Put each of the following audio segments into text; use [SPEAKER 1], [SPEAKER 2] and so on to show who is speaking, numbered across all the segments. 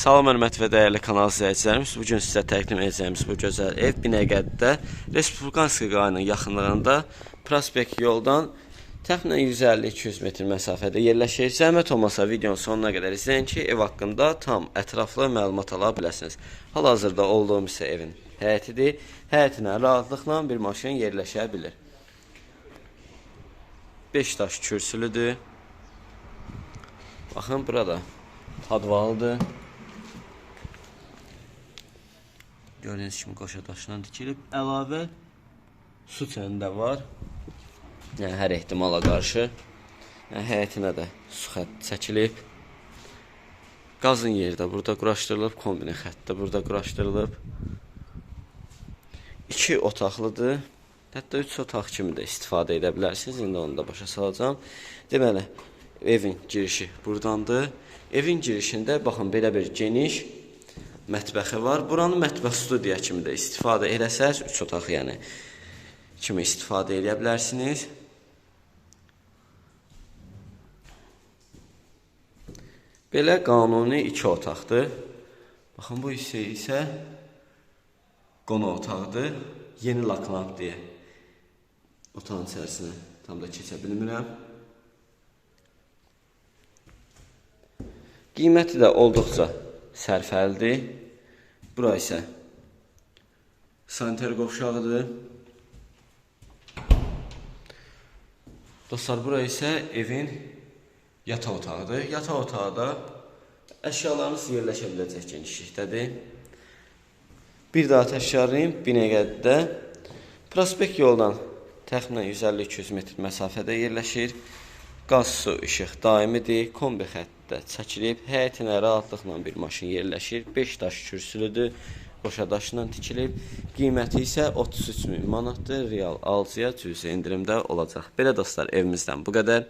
[SPEAKER 1] Salam hörmətli və dəyərli kanal izləyicilərimiz. Bu gün sizə təqdim edəcəyimiz bu gözəl ev Binəqədidə Respublikanski qayanın yaxınlığında prospekt yoldan təxminən 150-200 metr məsafədə yerləşir. Zəhmət olmasa videonun sonuna qədər izləyin ki, ev haqqında tam ətraflı məlumat ala biləsiniz. Hal-hazırda olduğum isə evin həyətidir. Həyətinə rahatlıqla bir maşın yerləşə bilir. 5 daş kürsülüdür. Baxın burada padvalıdır. Gördüyünüz kimi qoşa daşla tikilib. Əlavə su çəni var. Yəni hər ehtimala qarşı. Yəni həyətinə də su xətt çəkilib. Qazın yeri də burada quraşdırılıb, kombinə xətt də burada quraşdırılıb. 2 otaqlıdır. Hətta 3 otaq kimi də istifadə edə bilərsiniz. İndi onu da başa salacağam. Deməli, evin girişi burdandır. Evin girişində baxın belə bir geniş mətbəxi var. Buranı mətbəx studiya kimi də istifadə eləsəz, 3 otaq yəni kimi istifadə edə bilərsiniz. Belə qanuni 2 otaqdır. Baxın bu hissə isə qonaq otağıdır. Yeni laklanıb deyə otağın içərisinə tam da keçə bilmirəm. Qiyməti də olduqca sərfəlidir. Bura isə saniter qovşağıdır. Dostlar, bura isə evin yataq otağıdır. Yataq otağı da əşyalarınız yerləşə biləcək genişlikdədir. Bir daha təkrarlayım, Binəqədidə prospekt yoldan təxminən 150-200 metr məsafədə yerləşir. Qaz, su, işıq daimidir. Kombi xəttdə çəkilib. Həyətinə rahatlıqla bir maşın yerləşir. 5 daş kürsülüdür. Qoşa daşla tikilib. Qiyməti isə 33 min manatdır. Real alıcıya cüzi endirimdə olacaq. Belə dostlar, evimizdən bu qədər.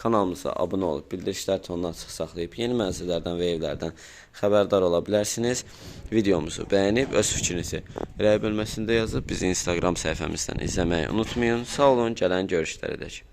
[SPEAKER 1] Kanalımıza abunə olub bildirişlər tonundan açıq saxlayıb yeni mənzillərdən və evlərdən xəbərdar ola bilərsiniz. Videomuzu bəyənib öz fikrinizi rəy bölməsində yazıb bizi Instagram səhifəmizdən izləməyi unutmayın. Sağ olun, gələn görüşlərə dək.